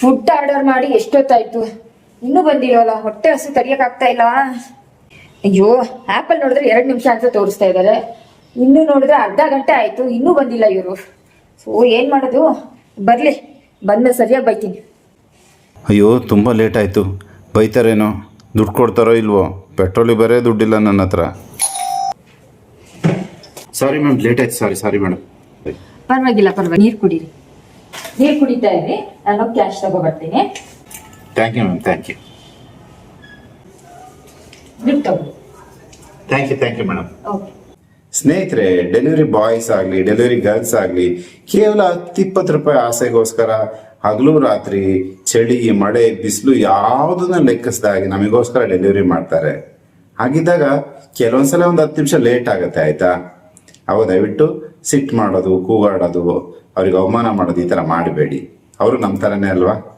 Food order ಮಾಡಿ ಎಷ್ಟೊತ್ತಾಯ್ತು? ಇನ್ನೂ ಬಂದಿಲ್ಲ ಹೊಟ್ಟೆ ಹಸು ತರಿಯಕಾಗ್ತಾ ಇಲ್ಲ ಅಯ್ಯೋ ಆಪಲ್ ನೋಡಿದ್ರೆ ಎರಡು ನಿಮಿಷ ಅಂತ ತೋರಿಸ್ತಾ ಇದ್ದಾರೆ. ಇನ್ನು ನೋಡಿದ್ರೆ ಅರ್ಧ ಗಂಟೆ ಆಯ್ತು. ಇನ್ನೂ ಬಂದಿಲ್ಲ ಇವರು. ಸೊ ಏನ್ ಮಾಡೋದು? ಬರ್ಲಿ. ಬಂದ ಸರಿಯಾಗಿ ಬೈತೀನಿ. ಅಯ್ಯೋ ತುಂಬ ಲೇಟ್ ಆಯ್ತು. ಬೈತಾರೇನೋ? ದುಡ್ಡು ಕೊಡ್ತಾರೋ ಇಲ್ವೋ? ಪೆಟ್ರೋಲಿಗೆ ಬರೇ ದುಡ್ಡಿಲ್ಲ ನನ್ನ ಹತ್ರ. ಸಾರಿ ಮ್ಯಾಮ್ ಲೇಟ್ ಆಯ್ತು. ಸಾರಿ ಸಾರಿ ಮೇಡಮ್ ಪರವಾಗಿಲ್ಲ ಪರವಾಗಿಲ್ಲ. ನೀರು ಕುಡೀರಿ. ನೀರು ಕುಡಿತಾ ಇರಿ. ನಾನು ಕ್ಯಾಶ್ ತಗೋ ಬರ್ತೀನಿ thank you ma'am thank you ದುಡ್ಡು ತಗೋ. Thank you thank you madam okay ಸ್ನೇಹಿತರೆ ಡೆಲಿವರಿ ಬಾಯ್ಸ್ ಆಗಲಿ ಡೆಲಿವರಿ ಗರ್ಲ್ಸ್ ಆಗಲಿ ಕೇವಲ ಹತ್ತಿಪ್ಪತ್ತು ರೂಪಾಯಿ ಆಸೆಗೋಸ್ಕರ ಹಗಲು ರಾತ್ರಿ ಚಳಿ ಮಳೆ ಬಿಸಿಲು ಯಾವುದನ್ನ ಲೆಕ್ಕಿಸ್ದಾಗಿ ನಮಗೋಸ್ಕರ ಡೆಲಿವರಿ ಮಾಡ್ತಾರೆ. ಹಾಗಿದ್ದಾಗ ಕೆಲವೊಂದ್ಸಲ ಒಂದು ಹತ್ತು ನಿಮಿಷ ಲೇಟ್ ಆಗುತ್ತೆ ಆಯಿತಾ? ಅವು ದಯವಿಟ್ಟು ಸಿಟ್ಟು ಮಾಡೋದು ಕೂಗಾಡೋದು ಅವ್ರಿಗೆ ಅವಮಾನ ಮಾಡೋದು ಈ ಥರ ಮಾಡಬೇಡಿ. ಅವರು ನಮ್ಮ ಥರನೇ ಅಲ್ವಾ?